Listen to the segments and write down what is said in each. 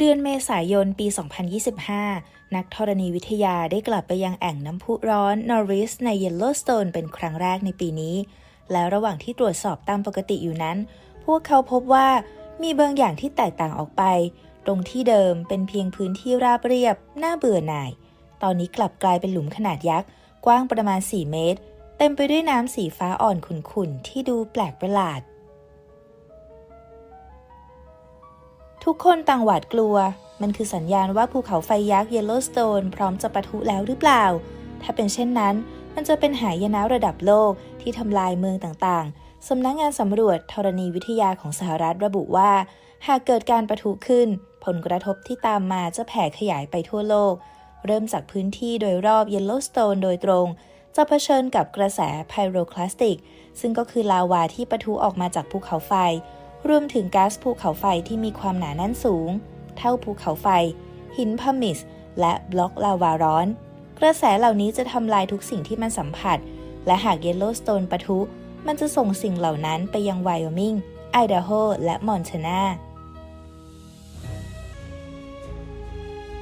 เดือนเมษายนปี 2025 นักธรณีวิทยาได้กลับไปยังแอ่งน้ำพุร้อนนอริสในเยลโลสโตนเป็นครั้งแรกในปีนี้ แล้วระหว่างที่ตรวจสอบตามปกติอยู่นั้น พวกเขาพบว่ามีบางอย่างที่แตกต่างออกไป ตรงที่เดิมเป็นเพียงพื้นที่ราบเรียบ น่าเบื่อหน่าย ตอนนี้กลับกลายเป็นหลุมขนาดยักษ์ กว้างประมาณ 4 เมตร เต็มไปด้วยน้ำสีฟ้าอ่อนขุ่นๆ ที่ดูแปลกประหลาด ทุกคนต่างหวาดกลัว มันคือสัญญาณว่าภูเขาไฟยักษ์เยลโลสโตนพร้อมจะปะทุแล้วหรือเปล่า ถ้าเป็นเช่นนั้น มันจะเป็นหายนะระดับโลกที่ทำลายเมืองต่างๆ สำนักงงานสำรวจธรณีวิทยาของสหรัฐระบุว่า หากเกิดการปะทุขึ้น ผลกระทบที่ตามมาจะแผ่ขยายไปทั่วโลก เริ่มจากพื้นที่โดยรอบเยลโลสโตนโดยตรงจะเผชิญกับกระแสไพโรคลาสติก ซึ่งก็คือลาวาที่ปะทุออกมาจากภูเขาไฟ รวมถึงก๊าซภูเขาไฟที่มีความหนาแน่นสูง เท่าภูเขาไฟ หินพามิส และบล็อกลาวาร้อน กระแสเหล่านี้จะทำลายทุกสิ่งที่มันสัมผัส และหากเยลโลสโตนปะทุ มันจะส่งสิ่งเหล่านั้นไปยังไวโอมิง ไอดาโฮ และมอนทานา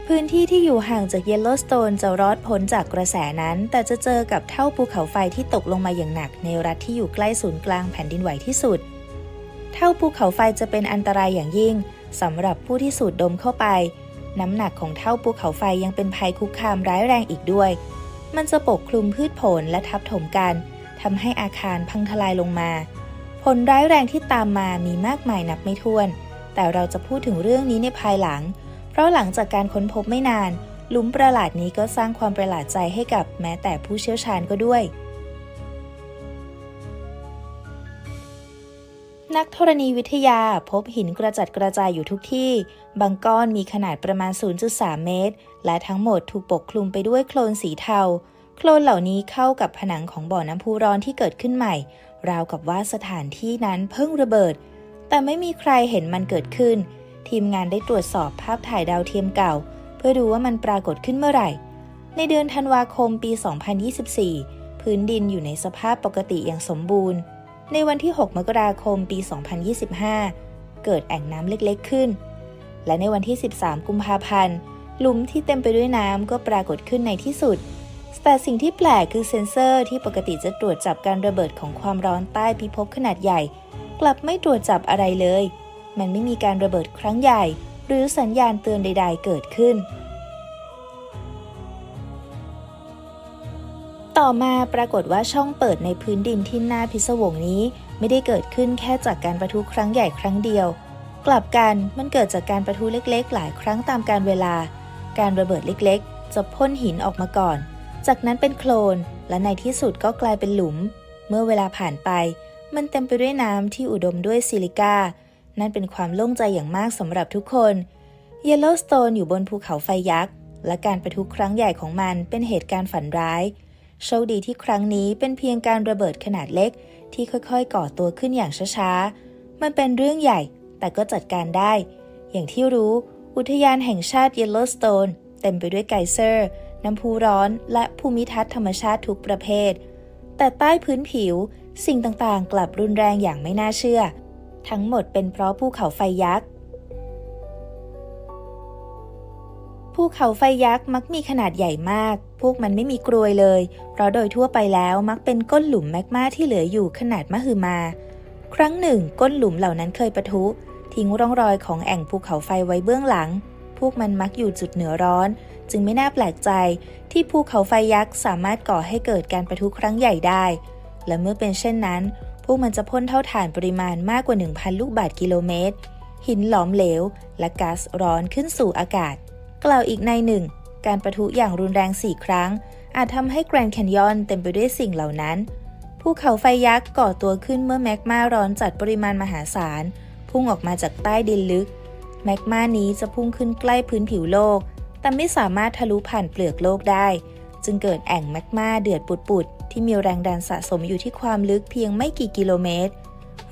พื้นที่ที่อยู่ห่างจากเยลโลสโตนจะรอดพ้นจากกระแสนั้น แต่จะเจอกับเท่าภูเขาไฟที่ตกลงมาอย่างหนักในรัฐที่อยู่ใกล้ศูนย์กลางแผ่นดินไหวที่สุด ท่าภูเขาไฟจะเป็นอันตรายอย่างยิ่งสำหรับผู้ที่สูดดมเข้าไป น้ำหนักของเท่าภูเขาไฟยังเป็นภัยคุกคามร้ายแรงอีกด้วย มันจะปกคลุมพืชผลและทับถมกันทำให้อาคารพังทลายลงมา ผลร้ายแรงที่ตามมามีมากมายนับไม่ถ้วน แต่เราจะพูดถึงเรื่องนี้ในภายหลัง เพราะหลังจากการค้นพบไม่นาน หลุมประหลาดนี้ก็สร้างความประหลาดใจให้กับแม้แต่ผู้เชี่ยวชาญก็ด้วย นักธรณีวิทยาพบหินกระจัดกระจายอยู่ทุกที่ บางก้อนมีขนาดประมาณ 0.3 เมตร และทั้งหมดถูกปกคลุมไปด้วยโคลนสีเทา โคลนเหล่านี้เข้ากับผนังของบ่อน้ำพุร้อนที่เกิดขึ้นใหม่ ราวกับว่าสถานที่นั้นเพิ่งระเบิด แต่ไม่มีใครเห็นมันเกิดขึ้น ทีมงานได้ตรวจสอบภาพถ่ายดาวเทียมเก่า เพื่อดูว่ามันปรากฏขึ้นเมื่อไหร่ ในเดือนธันวาคมปี 2024 พื้นดินอยู่ในสภาพปกติอย่างสมบูรณ์ ในวันที่ 6 มกราคมปี 2025 เกิดแอ่งน้ำเล็กๆขึ้น และในวันที่ 13 กุมภาพันธ์หลุมที่เต็มไปด้วยน้ำก็ปรากฏขึ้นในที่สุด แต่สิ่งที่แปลกคือเซ็นเซอร์ที่ปกติจะตรวจจับการระเบิดของความร้อนใต้พิภพขนาดใหญ่ กลับไม่ตรวจจับอะไรเลย มันไม่มีการระเบิดครั้งใหญ่ หรือสัญญาณเตือนใด ๆ เกิดขึ้น ต่อมาปรากฏว่าช่องเปิดในพื้นดินที่น่าพิศวงนี้ ไม่ได้เกิดขึ้นแค่จากการประทุครั้งใหญ่ครั้งเดียว กลับกันมันเกิดจากการประทุเล็กๆ หลายครั้งตามการเวลา การระเบิดเล็กๆ จะพ่นหินออกมาก่อน จากนั้นเป็นโคลน และในที่สุดก็กลายเป็นหลุม เมื่อเวลาผ่านไป มันเต็มไปด้วยน้ำที่อุดมด้วยซิลิก้านั่นเป็นความโล่งใจอย่างมากสำหรับทุกคนเยลโลสโตนอยู่บนภูเขาไฟยักษ์และการประทุครั้งใหญ่ของมันเป็นเหตุการณ์ฝันร้าย โชคดีที่ครั้งนี้เป็นเพียงการระเบิดขนาดเล็ก ที่ค่อยๆ ก่อตัวขึ้นอย่างช้าๆ มันเป็นเรื่องใหญ่ แต่ก็จัดการได้ อย่างที่รู้ อุทยานแห่งชาติเยลโลสโตนเต็มไปด้วยไกเซอร์ น้ำพุร้อน และภูมิทัศน์ธรรมชาติทุกประเภท แต่ใต้พื้นผิว สิ่งต่างๆ กลับรุนแรงอย่างไม่น่าเชื่อ ทั้งหมดเป็นเพราะภูเขาไฟยักษ์ ภูเขาไฟยักษ์มักมีขนาดใหญ่มาก พวกมันไม่มีกรวยเลย เพราะโดยทั่วไปแล้วมักเป็นก้นหลุมแมกมาที่เหลืออยู่ขนาดมหึมา ครั้งหนึ่งก้นหลุมเหล่านั้นเคยปะทุ ทิ้งร่องรอยของแอ่งภูเขาไฟไว้เบื้องหลัง พวกมันมักอยู่จุดเหนือร้อน จึงไม่น่าแปลกใจ ที่ภูเขาไฟยักษ์สามารถก่อให้เกิดการประทุครั้งใหญ่ได้ และเมื่อเป็นเช่นนั้น พวกมันจะพ่นเท่าฐานปริมาณมากกว่า 1,000 ลูกบาศก์กิโลเมตร หินหลอมเหลว และก๊าซร้อนขึ้นสู่อากาศ กล่าวอีกในหนึ่ง การประทุอย่างรุนแรง 4 ครั้ง อาจทำให้แกรนด์แคนยอนเต็มไปด้วยสิ่งเหล่านั้น ภูเขาไฟยักษ์ก่อตัวขึ้นเมื่อแมกมาร้อนจัดปริมาณมหาศาล พุ่งออกมาจากใต้ดินลึก แมกมานี้จะพุ่งขึ้นใกล้พื้นผิวโลก แต่ไม่สามารถทะลุผ่านเปลือกโลกได้ จึงเกิดแอ่งแมกมาเดือดปุดๆที่มีแรงดันสะสมอยู่ที่ความลึกเพียงไม่กี่กิโลเมตร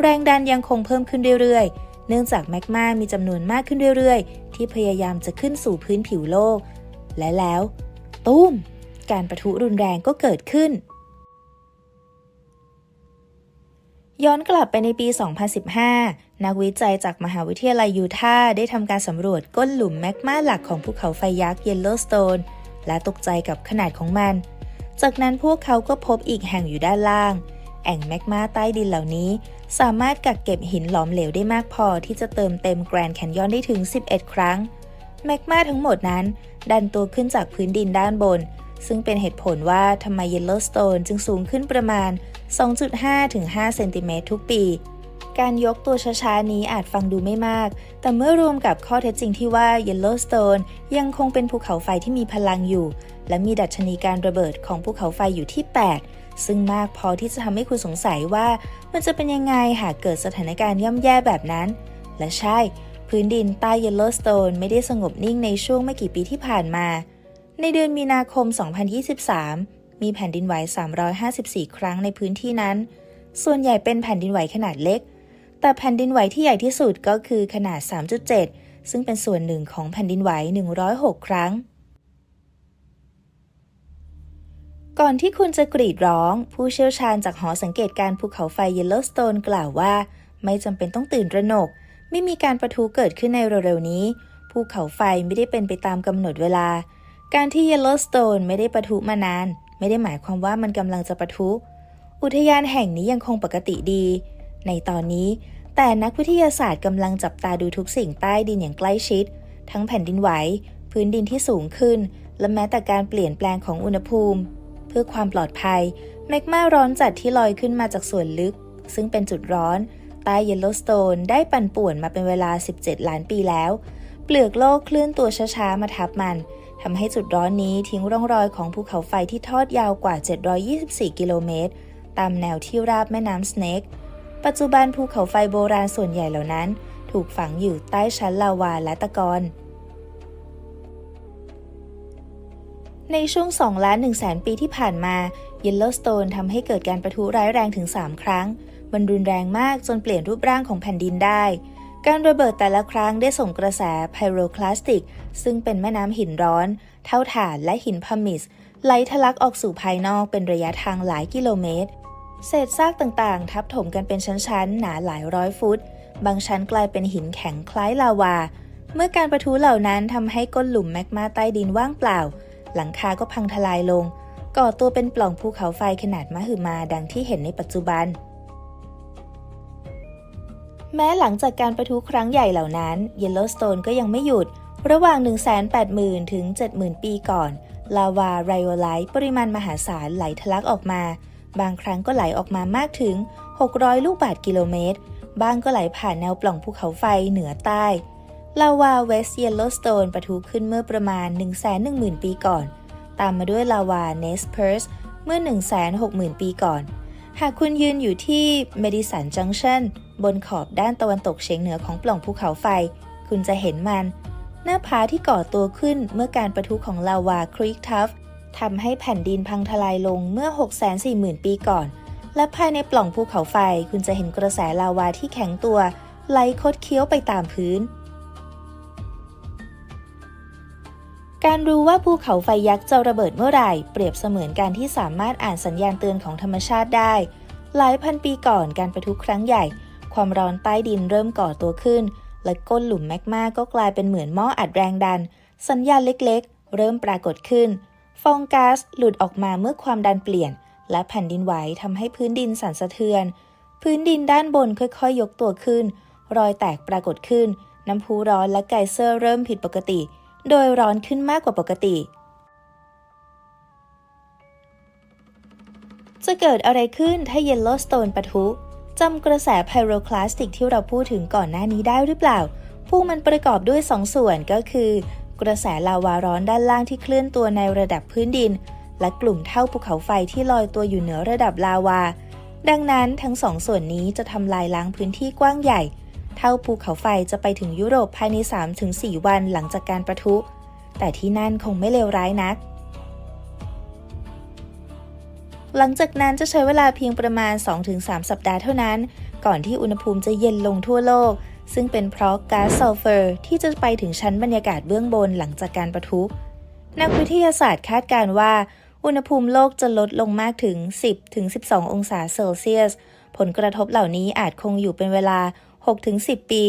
แรงดันยังคงเพิ่มขึ้นเรื่อยๆ เนื่องจากแมกมามีจำนวนมากขึ้นเรื่อยๆ ที่พยายามจะขึ้นสู่พื้นผิวโลก และแล้ว ตุ้ม การประทุรุนแรงก็เกิดขึ้น ย้อนกลับไปในปี 2015 นักวิจัยจากมหาวิทยาลัยยูทาห์ได้ทำการสำรวจก้นหลุมแมกมาหลักของภูเขาไฟยักษ์เยลโลสโตนและตกใจกับขนาดของมัน จากนั้นพวกเขาก็พบอีกแห่งอยู่ด้านล่าง แอ่งแมกมาใต้ดินเหล่านี้ สามารถกักเก็บหินหลอมเหลวได้มากพอที่จะเติมเต็มแกรนด์แคนยอนได้ถึง 11 ครั้งแมกมาทั้งหมดนั้น ดันตัวขึ้นจากพื้นดินด้านบน ซึ่งเป็นเหตุผลว่าทำไมเยลโลสโตนจึงสูงขึ้นประมาณ 2.5 ถึง 5 เซนติเมตรทุกปี การยกตัวช้าๆ นี้อาจฟังดูไม่มาก แต่เมื่อรวมกับข้อเท็จจริงที่ว่าเยลโลสโตนยังคงเป็นภูเขาไฟที่มีพลังอยู่ และมีดัชนีการระเบิดของภูเขาไฟอยู่ที่ 8 ซึ่งมากพอที่จะทำให้คุณสงสัยว่ามันจะเป็นยังไงหากเกิดสถานการณ์ย่ำแย่แบบนั้น และใช่ พื้นดินใต้เยลโลสโตนไม่ได้สงบนิ่งในช่วงไม่กี่ปีที่ผ่านมา ในเดือนมีนาคม 2023 มีแผ่นดินไหว 354 ครั้งในพื้นที่นั้น ส่วนใหญ่เป็นแผ่นดินไหวขนาดเล็ก แต่แผ่นดินไหวที่ใหญ่ที่สุดก็คือขนาด 3.7 ซึ่งเป็นส่วนหนึ่งของแผ่นดินไหว 106 ครั้ง ก่อนที่คุณจะกรีดร้อง ผู้เชี่ยวชาญจากหอสังเกตการณ์ภูเขาไฟเยลโลสโตนกล่าวว่า ไม่จำเป็นต้องตื่นระหนก ไม่มีการประทุเกิดขึ้นในเร็วๆนี้ ภูเขาไฟไม่ได้เป็นไปตามกำหนดเวลา การที่เยลโลสโตนไม่ได้ประทุมานาน ไม่ได้หมายความว่ามันกำลังจะประทุ อุทยานแห่งนี้ยังคงปกติดี ในตอนนี้ แต่นักวิทยาศาสตร์กำลังจับตาดูทุกสิ่งใต้ดินอย่างใกล้ชิด ทั้งแผ่นดินไหว พื้นดินที่สูงขึ้น และแม้แต่การเปลี่ยนแปลงของอุณหภูมิ พื่อความปลอดภัยแมกมาร้อนจัดที่ลอยขึ้นมาจากส่วนลึก ซึ่งเป็นจุดร้อนใต้เยลโลสโตนได้ปั่นป่วนมาเป็นเวลา 17 ล้านปีแล้ว เปลือกโลกเคลื่อนตัวช้าๆมาทับมันทำให้จุดร้อนนี้ทิ้งร่องรอยของภูเขาไฟที่ทอดยาวกว่า 724 กิโลเมตร ตามแนวที่ราบแม่น้ำสเนกปัจจุบันภูเขาไฟโบราณส่วนใหญ่เหล่านั้น ถูกฝังอยู่ใต้ชั้นลาวาและตะกอน ในช่วง 2 ล้าน1แสนปีที่ผ่านมาเยลโลสโตนทำให้เกิดการประทุร้ายแรงถึง 3 ครั้ง มันรุนแรงมากจนเปลี่ยนรูปร่างของแผ่นดินได้ การระเบิดแต่ละครั้งได้ส่งกระแสไพโรคลาสติก ซึ่งเป็นแม่น้ำหินร้อน เท่าฐานและหินพามิสไหลทะลักออกสู่ภายนอกเป็นระยะทางหลายกิโลเมตร เศษซากต่างๆ ทับถมกันเป็นชั้นๆ หนาหลายร้อยฟุต บางชั้นกลายเป็นหินแข็งคล้ายลาวา เมื่อการประทุเหล่านั้นทำให้ก้นหลุมแมกมาใต้ดินว่างเปล่า หลังคาก็พังทลายลง ก่อตัวเป็นปล่องภูเขาไฟขนาดมหึมาดังที่เห็นในปัจจุบัน แม้หลังจากการประทุครั้งใหญ่เหล่านั้นเยลโลสโตนก็ยังไม่หยุด ระหว่าง 180,000 ถึง 70,000 ปีก่อน ลาวาไรโอไลท์ปริมาณมหาศาลไหลทะลักออกมา บางครั้งก็ไหลออกมามากถึง 600 ลูกบาศก์กิโลเมตร บางก็ไหลผ่านแนวปล่องภูเขาไฟเหนือใต้ ลาวาเวสเยลโลสโตนปะทุขึ้นเมื่อประมาณ 110,000 ปีก่อน ตามมาด้วยลาวาเนสเพิร์สเมื่อ 160,000 ปีก่อน หากคุณยืนอยู่ที่เมดิสันจังชันบนขอบด้านตะวันตกเฉียงเหนือของปล่องภูเขาไฟ คุณจะเห็นมัน หน้าผาที่ก่อตัวขึ้นเมื่อการประทุของลาวาครีกทัฟทำให้แผ่นดินพังทลายลงเมื่อ 640,000 ปีก่อน และภายในปล่องภูเขาไฟ คุณจะเห็นกระแสลาวาที่แข็งตัวไหลคดเคี้ยวไปตามพื้น การรู้ว่าภูเขาไฟยักษ์จะระเบิดเมื่อไหร่ เปรียบเสมือนการที่สามารถอ่านสัญญาณเตือนของธรรมชาติได้ หลายพันปีก่อนการประทุครั้งใหญ่ ความร้อนใต้ดินเริ่มก่อตัวขึ้น และก้นหลุมแมกมาก็กลายเป็นเหมือนหม้ออัดแรงดัน สัญญาณเล็กๆ เริ่มปรากฏขึ้น ฟองก๊าซหลุดออกมาเมื่อความดันเปลี่ยน และแผ่นดินไหวทำให้พื้นดินสั่นสะเทือน พื้นดินด้านบนค่อยๆ ยกตัวขึ้น รอยแตกปรากฏขึ้น น้ำพุร้อนและไกเซอร์เริ่มผิดปกติ โดยร้อนขึ้นมากกว่าปกติ จะเกิดอะไรขึ้นถ้าเยลโลสโตนปะทุจำกระแสไพโรคลาสติกที่เราพูดถึงก่อนหน้านี้ได้หรือเปล่า พวกมันประกอบด้วยสองส่วนก็คือ กระแสลาวาร้อนด้านล่างที่เคลื่อนตัวในระดับพื้นดิน และกลุ่มเท่าภูเขาไฟที่ลอยตัวอยู่เหนือระดับลาวา ดังนั้นทั้งสองส่วนนี้จะทำลายล้างพื้นที่กว้างใหญ่ เท่าภูเขาไฟจะไปถึงยุโรปภายใน 3-4 วันหลังจากการประทุ แต่ที่นั่นคงไม่เลวร้ายนัก หลังจากนั้นจะใช้เวลาเพียงประมาณ 2-3 สัปดาห์เท่านั้น ก่อนที่อุณหภูมิจะเย็นลงทั่วโลก ซึ่งเป็นเพราะก๊าซซัลเฟอร์ที่จะไปถึงชั้นบรรยากาศเบื้องบนหลังจากการประทุนักวิทยาศาสตร์คาดการณ์ว่าอุณหภูมิโลกจะลดลงมากถึง 10-12 องศาเซลเซียส ผลกระทบเหล่านี้อาจคงอยู่เป็นเวลา 6-10 ปี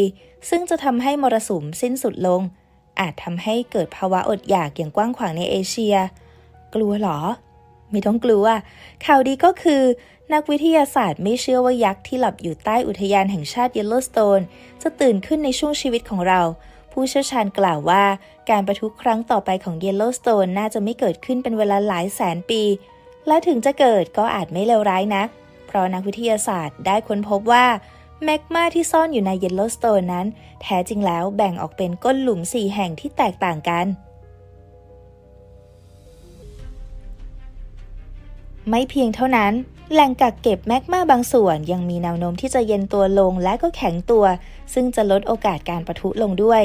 ซึ่งจะทำให้มรสุมสิ้นสุดลง อาจทำให้เกิดภาวะอดอยากอย่างกว้างขวางในเอเชีย กลัวหรอ ไม่ต้องกลัว ข่าวดีก็คือ นักวิทยาศาสตร์ไม่เชื่อว่ายักษ์ที่หลับอยู่ใต้อุทยานแห่งชาติเยลโลสโตนจะตื่นขึ้นในช่วงชีวิตของเรา ผู้เชี่ยวชาญกล่าวว่า การประทุครั้งต่อไปของเยลโลสโตนน่าจะไม่เกิดขึ้นเป็นเวลาหลายแสนปี และถึงจะเกิดก็อาจไม่เลวร้ายนัก เพราะนักวิทยาศาสตร์ได้ค้นพบว่า แมกมาที่ซ่อนอยู่ในเยลโลสโตนนั้น แท้จริงแล้วแบ่งออกเป็นก้นหลุมสี่แห่งที่แตกต่างกัน ไม่เพียงเท่านั้น แหล่งกักเก็บแมกมาบางส่วนยังมีแนวโน้มที่จะเย็นตัวลงและก็แข็งตัว ซึ่งจะลดโอกาสการประทุลงด้วย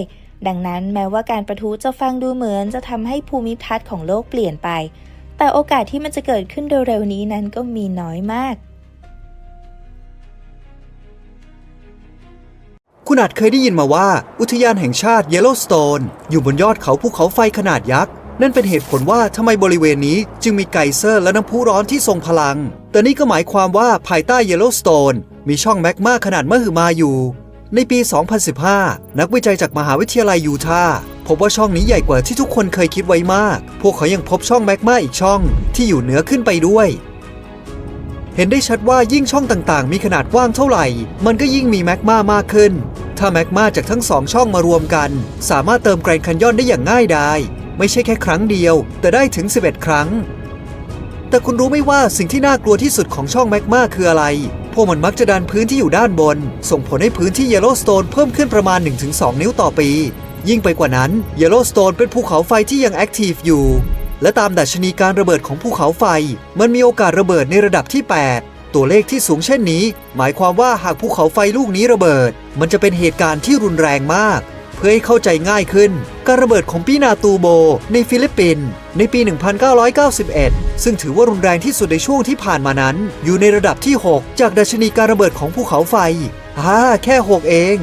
ดังนั้นแม้ว่าการประทุจะฟังดูเหมือนจะทำให้ภูมิทัศน์ของโลกเปลี่ยนไป แต่โอกาสที่มันจะเกิดขึ้นเร็วๆนี้นั้นก็มีน้อยมาก คุณอาจเคยได้ยินมาว่า อุทยานแห่งชาติเยลโลสโตนอยู่บนยอดเขาภูเขาไฟขนาดยักษ์ นั่นเป็นเหตุผลว่าทำไมบริเวณนี้จึงมีไกเซอร์และน้ำพุร้อนที่ทรงพลัง แต่นี่ก็หมายความว่าภายใต้เยลโลสโตนมีช่องแมกมาขนาดมหึมาอยู่ ในปี 2015 นักวิจัยจากมหาวิทยาลัยยูทาห์พบว่าช่องนี้ใหญ่กว่าที่ทุกคนเคยคิดไว้มาก พวกเขายังพบช่องแมกมาอีกช่องที่อยู่เหนือขึ้นไปด้วยเห็นได้ชัดว่ายิ่งช่องต่างๆ มีขนาดกว้างเท่าไหร่ มันก็ยิ่งมีแมกมามากขึ้น ถ้าแมกมาจากทั้งสองช่องมารวมกัน สามารถเติมแกรนด์แคนยอนได้อย่างง่ายดายไม่ใช่แค่ครั้งเดียว แต่ได้ถึง 11 ครั้ง แต่คุณรู้ไหมว่าสิ่งที่น่ากลัวที่สุดของช่องแมกมาคืออะไร พวกมันมักจะดันพื้นที่อยู่ด้านบน ส่งผลให้พื้นที่เยลโลสโตนเพิ่มขึ้นประมาณ 1-2 นิ้วต่อปี ยิ่งไปกว่านั้นเยลโลสโตนเป็นภูเขาไฟที่ยังแอคทีฟอยู่และตามดัชนีการระเบิดของภูเขาไฟ มันมีโอกาสระเบิดในระดับที่ 8 ตัวเลขที่สูงเช่นนี้ หมายความว่าหากภูเขาไฟลูกนี้ระเบิด มันจะเป็นเหตุการณ์ที่รุนแรงมาก เพื่อให้เข้าใจง่ายขึ้น การระเบิดของปีนาตูโบ ในฟิลิปปินส์ในปี 1991 ซึ่งถือว่ารุนแรงที่สุดในช่วงที่ผ่านมานั้น อยู่ในระดับที่ 6 จากดัชนีการระเบิดของภูเขาไฟอ่าแค่ 6 เอง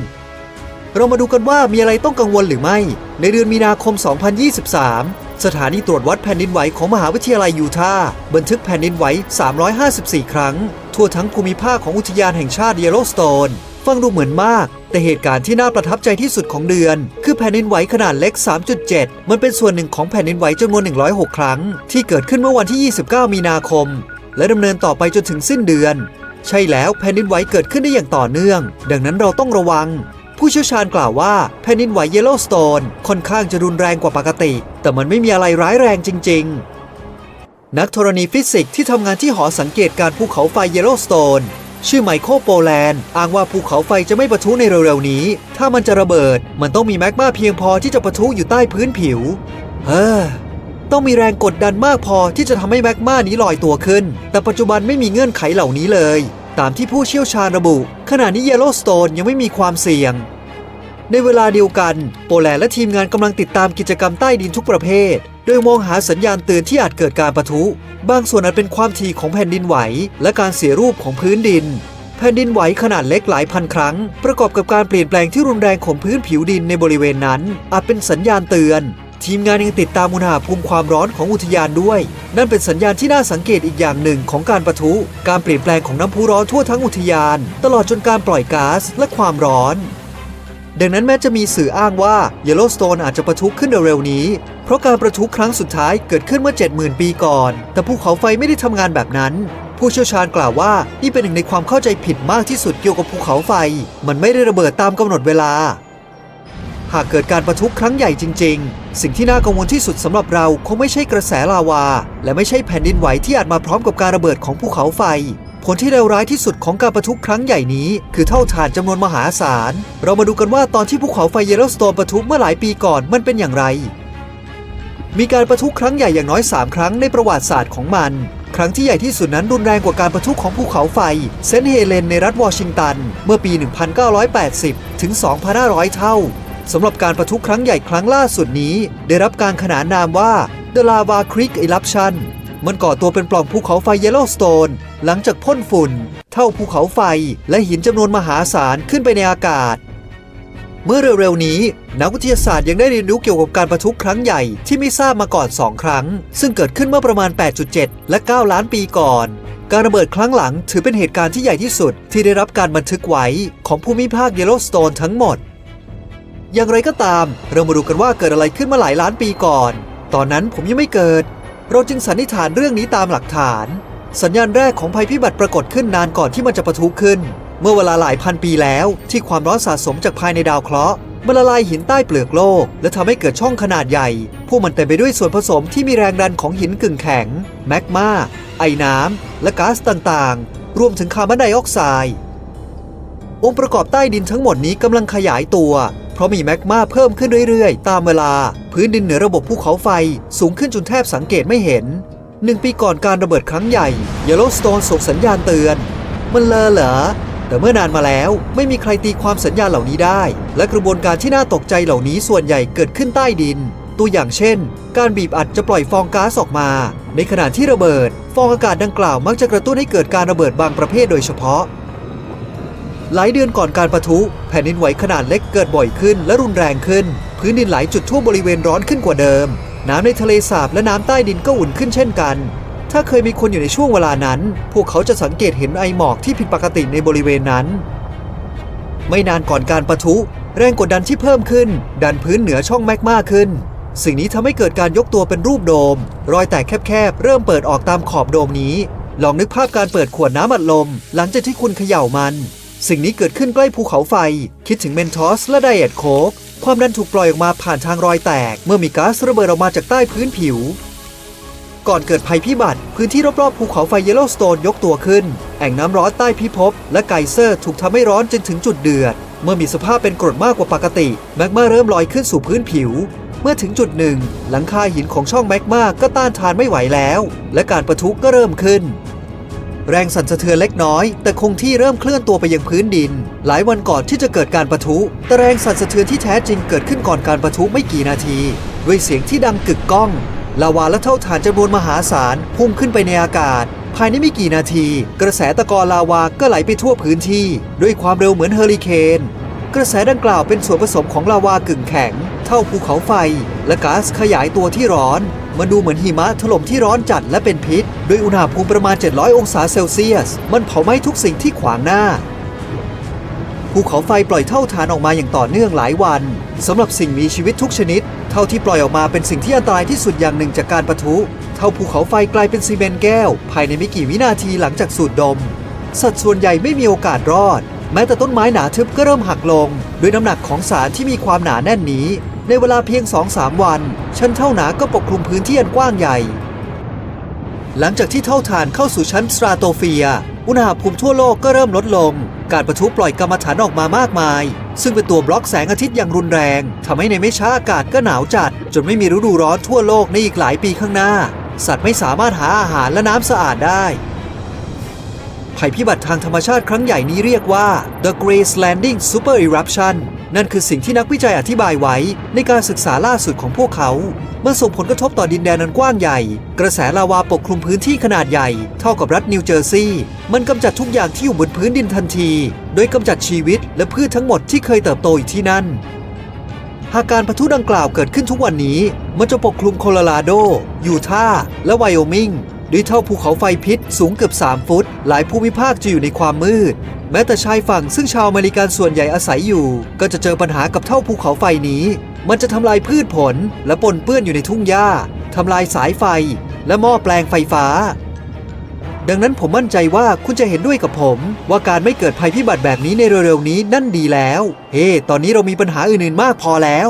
เรามาดูกันว่ามีอะไรต้องกังวลหรือไม่ ในเดือนมีนาคม 2023 สถานีตรวจวัดแผ่นดินไหวของมหาวิทยาลัยยูทาห์บันทึกแผ่นดินไหว 354 ครั้ง ทั่วทั้งภูมิภาคของอุทยานแห่งชาติเยลโลสโตน ฟังดูเหมือนมาก แต่เหตุการณ์ที่น่าประทับใจที่สุดของเดือน คือแผ่นดินไหวขนาดเล็ก 3.7 มันเป็นส่วนหนึ่งของแผ่นดินไหวจำนวน 106 ครั้ง ที่เกิดขึ้นเมื่อวันที่ 29 มีนาคม และดำเนินต่อไปจนถึงสิ้นเดือน ใช่แล้วแผ่นดินไหวเกิดขึ้นได้อย่างต่อเนื่อง ดังนั้นเราต้องระวัง ผู้เชี่ยวชาญกล่าวว่าแผ่นดินไหวเยลโลสโตนค่อนข้างจะรุนแรงกว่าปกติ แต่มันไม่มีอะไรร้ายแรงจริง ๆ นักธรณีฟิสิกส์ที่ทำงานที่หอสังเกตการภูเขาไฟเยลโลสโตนชื่อไมเคิลโปแลนด์อ้างว่าภูเขาไฟจะไม่ปะทุในเร็วๆนี้ ถ้ามันจะระเบิด มันต้องมีแมกมาเพียงพอที่จะปะทุอยู่ใต้พื้นผิว เฮ้อ ต้องมีแรงกดดันมากพอที่จะทำให้แมกมานี้ลอยตัวขึ้น แต่ปัจจุบันไม่มีเงื่อนไขเหล่านี้เลย ตามที่ผู้เชี่ยวชาญระบุ ขณะนี้เยลโลสโตนยังไม่มีความเสี่ยง ในเวลาเดียวกัน โปแลนด์และทีมงานกำลังติดตามกิจกรรมใต้ดินทุกประเภท โดยมองหาสัญญาณเตือนที่อาจเกิดการปะทุ บางส่วนอาจเป็นความถี่ของแผ่นดินไหว และการเสียรูปของพื้นดิน แผ่นดินไหวขนาดเล็กหลายพันครั้ง ประกอบกับการเปลี่ยนแปลงที่รุนแรงของพื้นผิวดินในบริเวณนั้น อาจเป็นสัญญาณเตือน ทีมงานยังติดตามอุณหภูมิความร้อนของอุทยานด้วย นั่นเป็นสัญญาณที่น่าสังเกตอีกอย่างหนึ่งของการประทุ การเปลี่ยนแปลงของน้ำพุร้อนทั่วทั้งอุทยาน ตลอดจนการปล่อยก๊าซและความร้อน ดังนั้นแม้จะมีสื่ออ้างว่าเยลโลสโตนอาจจะประทุขึ้นเร็วๆนี้ เพราะการประทุครั้งสุดท้ายเกิดขึ้นเมื่อ 70,000 ปีก่อน แต่ภูเขาไฟไม่ได้ทำงานแบบนั้นผู้เชี่ยวชาญกล่าวว่า นี่เป็นหนึ่งในความเข้าใจผิดมากที่สุดเกี่ยวกับภูเขาไฟ มันไม่ได้ระเบิดตามกำหนดเวลา หากเกิดการประทุครั้งใหญ่จริง ๆ สิ่งที่น่ากังวลที่สุดสำหรับเราคงไม่ใช่กระแสลาวา และไม่ใช่แผ่นดินไหวที่อาจมาพร้อมกับการระเบิดของภูเขาไฟ ผลที่เลวร้ายที่สุดของการประทุครั้งใหญ่นี้ คือเท่าฐานจำนวนมหาศาล เรามาดูกันว่าตอนที่ภูเขาไฟเยลโลสโตนประทุเมื่อหลายปีก่อนมันเป็นอย่างไร มีการประทุครั้งใหญ่อย่างน้อย 3 ครั้งในประวัติศาสตร์ของมันครั้งที่ใหญ่ที่สุดนั้นรุนแรงกว่าการประทุของภูเขาไฟเซนเฮเลนในรัฐวอชิงตัน เมื่อปี 1980 ถึง 2,500 เท่า สำหรับการประทุครั้งใหญ่ครั้งล่าสุดนี้ ได้รับการขนานนามว่า The Lava Creek Eruption มันก่อตัวเป็นปล่องภูเขาไฟเยลโลสโตนหลังจากพ่นฝุ่น เท่าภูเขาไฟและหินจำนวนมหาศาลขึ้นไปในอากาศ เมื่อเร็วๆนี้ นักวิทยาศาสตร์ยังได้เรียนรู้เกี่ยวกับการประทุครั้งใหญ่ที่ไม่ทราบมาก่อน 2 ครั้ง ซึ่งเกิดขึ้นเมื่อประมาณ 8.7 และ 9 ล้านปีก่อน การระเบิดครั้งหลังถือเป็นเหตุการณ์ที่ใหญ่ที่สุดที่ได้รับการบันทึกไว้ของภูมิภาคเยลโลสโตนทั้งหมด อย่างไรก็ตาม เรามาดูกันว่าเกิดอะไรขึ้นมาหลายล้านปีก่อน ตอนนั้นผมยังไม่เกิด เราจึงสันนิษฐานเรื่องนี้ตามหลักฐาน สัญญาณแรกของภัยพิบัติปรากฏขึ้นนานก่อนที่มันจะปะทุขึ้น เมื่อเวลาหลายพันปีแล้ว ที่ความร้อนสะสมจากภายในดาวเคราะห์มันละลายหินใต้เปลือกโลก และทำให้เกิดช่องขนาดใหญ่ พวกมันเต็มไปด้วยส่วนผสมที่มีแรงดันของหินกึ่งแข็ง แมกมา ไอน้ำและก๊าซต่างๆ รวมถึงคาร์บอนไดออกไซด์ องค์ประกอบใต้ดินทั้งหมดนี้กำลังขยายตัว เพราะมีแมกมาเพิ่มขึ้นเรื่อยๆ ตามเวลา พื้นดินเหนือระบบภูเขาไฟสูงขึ้นจนแทบสังเกตไม่เห็นหนึ่งปีก่อนการระเบิดครั้งใหญ่ Yellowstone ส่งสัญญาณเตือน มันเลอเหรอ แต่เมื่อนานมาแล้วไม่มีใครตีความสัญญาณเหล่านี้ได้ และกระบวนการที่น่าตกใจเหล่านี้ส่วนใหญ่เกิดขึ้นใต้ดิน ตัวอย่างเช่น การบีบอัดจะปล่อยฟองก๊าซออกมา ในขณะที่ระเบิด ฟองอากาศดังกล่าวมักจะกระตุ้นให้เกิดการระเบิดบางประเภทโดยเฉพาะ หลายเดือนก่อนการประทุ แผ่นดินไหวขนาดเล็กเกิดบ่อยขึ้นและรุนแรงขึ้น พื้นดินหลายจุดทั่วบริเวณร้อนขึ้นกว่าเดิม น้ำในทะเลสาบและน้ำใต้ดินก็อุ่นขึ้นเช่นกัน ถ้าเคยมีคนอยู่ในช่วงเวลานั้น พวกเขาจะสังเกตเห็นไอหมอกที่ผิดปกติในบริเวณนั้น ไม่นานก่อนการประทุ แรงกดดันที่เพิ่มขึ้น ดันพื้นเหนือช่องแมกมาขึ้น สิ่งนี้ทำให้เกิดการยกตัวเป็นรูปโดม รอยแตกแคบๆเริ่มเปิดออกตามขอบโดมนี้ ลองนึกภาพการเปิดขวดน้ำอัดลม หลังจากที่คุณเขย่ามัน สิ่งนี้เกิดขึ้นใกล้ภูเขาไฟ คิดถึงเมนทอสและไดเอทโคกความดันถูกปล่อยออกมาผ่านทางรอยแตก เมื่อมีก๊าซระเบิดออกมาจากใต้พื้นผิว ก่อนเกิดภัยพิบัติ พื้นที่รอบๆภูเขาไฟเยลโลสโตนยกตัวขึ้น แอ่งน้ำร้อนใต้พิภพและไกเซอร์ถูกทำให้ร้อนจนถึงจุดเดือด เมื่อมีสภาพเป็นกรดมากกว่าปกติแมกมาเริ่มลอยขึ้นสู่พื้นผิว เมื่อถึงจุดหนึ่ง หลังคาหินของช่องแมกมาก็ต้านทานไม่ไหวแล้ว และการประทุก็เริ่มขึ้น แรงสั่นสะเทือนเล็กน้อย แต่คงที่เริ่มเคลื่อนตัวไปยังพื้นดิน หลายวันก่อนที่จะเกิดการประทุแต่แรงสั่นสะเทือนที่แท้จริงเกิดขึ้นก่อนการประทุไม่กี่นาที ด้วยเสียงที่ดังกึกก้องลาวาและเท่าฐานจำนวนมหาศาลพุ่งขึ้นไปในอากาศ ภายในไม่กี่นาที กระแสตะกอนลาวาก็ไหลไปทั่วพื้นที่ ด้วยความเร็วเหมือนเฮอริเคนกระแสดังกล่าวเป็นส่วนผสมของลาวากึ่งแข็ง เท่าภูเขาไฟ และก๊าซขยายตัวที่ร้อน มันดูเหมือนหิมะถล่มที่ร้อนจัดและเป็นพิษ ด้วยอุณหภูมิประมาณ 700 องศาเซลเซียส มันเผาไหม้ทุกสิ่งที่ขวางหน้า ภูเขาไฟปล่อยเท่าฐานออกมาอย่างต่อเนื่องหลายวันสำหรับสิ่งมีชีวิตทุกชนิด เท่าที่ปล่อยออกมาเป็นสิ่งที่อันตรายที่สุดอย่างหนึ่งจากการปะทุ เท่าภูเขาไฟกลายเป็นซีเมนต์แก้ว ภายในไม่กี่วินาทีหลังจากสูดดม สัตว์ส่วนใหญ่ไม่มีโอกาสรอด แม้แต่ต้นไม้หนาทึบก็เริ่มหักลง ด้วยน้ำหนักของสารที่มีความหนาแน่นนี้ ในเวลาเพียง 2-3 วัน ชั้นเท่าหนาก็ปกคลุมพื้นที่อันกว้างใหญ่ หลังจากที่เท่าฐานเข้าสู่ชั้นสตราโตเฟีย อุณหภูมิทั่วโลกก็เริ่มลดลง การประทุปล่อยกัมมันฐานออกมามากมาย ซึ่งเป็นตัวบล็อกแสงอาทิตย์อย่างรุนแรงทำให้ในไม่ช้าอากาศก็หนาวจัด จนไม่มีฤดูร้อนทั่วโลกในอีกหลายปีข้างหน้า สัตว์ไม่สามารถหาอาหารและน้ำสะอาดได้ ภัยพิบัติทางธรรมชาติครั้งใหญ่นี้เรียกว่า The Grace Landing Super Eruption นั่นคือสิ่งที่นักวิจัยอธิบายไว้ ในการศึกษาล่าสุดของพวกเขา เมันส่งผลกระทบต่อดินแดนอันกว้างใหญ่ กระแสลาวาปกคลุมพื้นที่ขนาดใหญ่ เท่ากับรัฐนิวเจอร์ซีย์มันกำจัดทุกอย่างที่อยู่บนพื้นดินทันที โดยกำจัดชีวิตและพืชทั้งหมดที่เคยเติบโตอยู่ที่นั่นหากการประทุดังกล่าวเกิดขึ้นทุกวันนี้ มันจะปกคลุมโคโลราโด ยูทาห์และไวโอมิง ด้วยเท่าภูเขาไฟพิษสูงเกือบ 3 ฟุต หลายภูมิภาคจะอยู่ในความมืด แม้แต่ชายฝั่งซึ่งชาวอเมริกันส่วนใหญ่อาศัยอยู่ ก็จะเจอปัญหากับเท่าภูเขาไฟนี้ มันจะทำลายพืชผลและปนเปื้อนอยู่ในทุ่งหญ้าทำลายสายไฟ และหม้อแปลงไฟฟ้า ดังนั้นผมมั่นใจว่าคุณจะเห็นด้วยกับผม ว่าการไม่เกิดภัยพิบัติแบบนี้ในเร็วๆนี้นั่นดีแล้ว เฮ้ตอนนี้เรามีปัญหาอื่นๆมากพอแล้ว